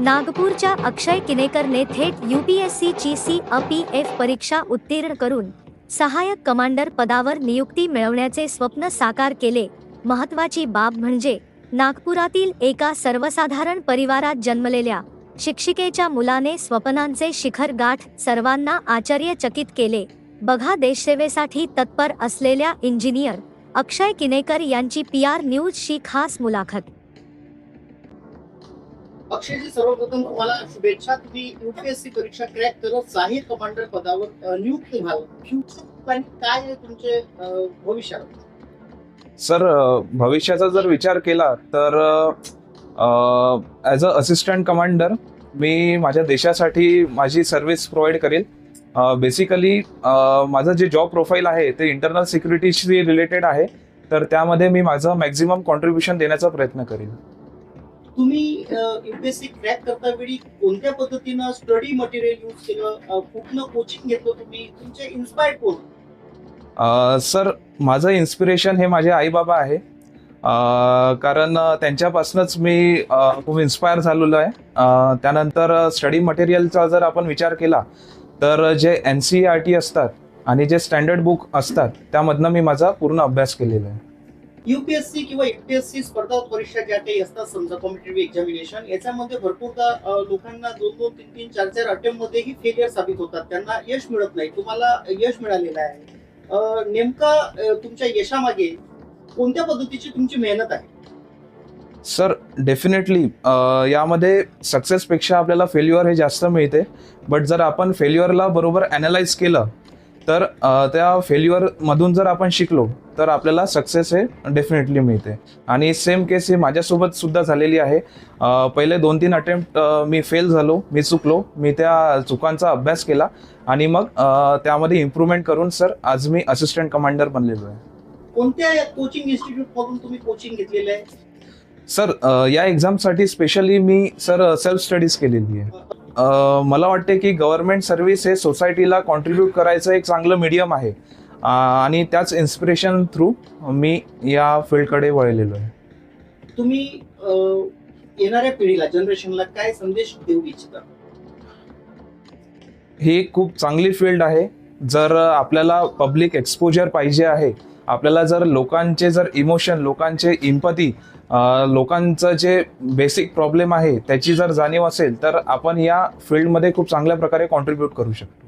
नागपूरच्या अक्षय किनेकरने थेट यूपीएससी ची सी पी एफ परीक्षा उत्तीर्ण करून सहाय्यक कमांडर पदावर नियुक्ती मिळवण्याचे स्वप्न साकार केले. महत्वाची बाब म्हणजे नागपुरातील एका सर्वसाधारण परिवारात जन्मलेल्या शिक्षिकेच्या मुलाने स्वप्नांचे शिखर गाठ सर्वांना आश्चर्यचकित केले. बघा देशसेवेसाठी तत्पर असलेल्या इंजिनियर अक्षय किनेकर यांची पी आर न्यूजशी खास मुलाखत. अक्षयजी सर्वप्रथम तुम्हाला शुभेच्छा. तुम्ही युपीएससी परीक्षा क्रॅक करत साहिर कमांडर पदावर अ, नियुक्त व्हाल. फ्युचर काय तुमचे अ, भविष्यात? सर भविष्याचा जर विचार केला तर ॲज अ असिस्टंट कमांडर मी माझ्या देशासाठी माझी सर्व्हिस प्रोव्हाइड करेल. बेसिकली माझं जे जॉब प्रोफाईल आहे ते इंटरनल सिक्युरिटीशी रिलेटेड आहे. तर त्यामध्ये मी माझं मॅक्झिमम कॉन्ट्रीब्युशन देण्याचा प्रयत्न करेन. तुम्ही युपीएससी क्रॅक करता वेळी कोणत्या पद्धतीनं स्टडी मटेरियल यूज केलं? कुठलं कोचिंग घेतलं तुम्ही? तुमचे इन्स्पायर्ड कोण? सर माझं इन्स्पिरेशन हे माझे आई बाबा आहे कारण त्यांच्यापासूनच मी खूप इन्स्पायर झालेलो आहे. त्यानंतर स्टडी मटेरियलचा जर आपण विचार केला तर जे एन सी आर टी असतात आणि जे स्टँडर्ड बुक असतात त्यामधनं मी माझा पूर्ण अभ्यास केलेला आहे. युपीएससी किंवा एपीएससी स्पर्धा परीक्षा ज्या काही असतात समजा कॉम्पिटेटिव्ह एक्झामिनेशन याच्यामध्ये भरपूरदा लोकांना दोन दोन तीन तीन चार चार अटेम्प्ट मध्येही फेलियर साबित होतात. त्यांना यश मिळत नाही. तुम्हाला यश मिळालेलं आहे. नेमका तुमच्या यशामागे कोणत्या पद्धतीची तुमची मेहनत आहे? सर डेफिनेटली यामध्ये सक्सेसपेक्षा आपल्याला फेल्युअर हे जास्त मिळते. बट जर आपण फेल्युअरला बरोबर अॅनालाइज केलं तर त्या फेल्युअरमधून जर आपण शिकलो तर आपल्याला सक्सेस हे डेफिनेटली मिळते. आणि सेम केस ही माझ्यासोबत सुद्धा झालेली आहे. पहिले दोन तीन अटेम्प्ट मी फेल झालो मी चुकलो मी त्या चुकांचा अभ्यास केला आणि मग त्यामध्ये इम्प्रूव्हमेंट करून सर आज मी असिस्टंट कमांडर बनलेलो आहे. कोणत्या कोचिंग इन्स्टिट्यूट मधून तुम्ही कोचिंग घेतलेलं आहे? सर या एक्झामसाठी स्पेशली मी सर सेल्फ स्टडीज केलेली आहे. मला वाटते की गव्हर्नमेंट सर्व्हिस हे सोसायटीला कॉन्ट्रीब्यूट करायचं एक चांगलं मीडियम आहे. आणि त्याच इन्स्पिरेशन थ्रू मी या फील्डकडे वळलेलो आहे. तुम्ही येणाऱ्या पिढीला जनरेशनला काय संदेश देऊ इच्छिता? ही खूप चांगली फील्ड आहे. जर आपल्याला पब्लिक एक्सपोजर पाहिजे आहे आपल्याला जर लोकांचे जर इमोशन लोकांचे इम्पती लोकांचं जे बेसिक प्रॉब्लेम आहे त्याची जर जाणीव असेल तर आपण या फील्डमध्ये खूप चांगल्या प्रकारे कॉन्ट्रीब्यूट करू शकतो.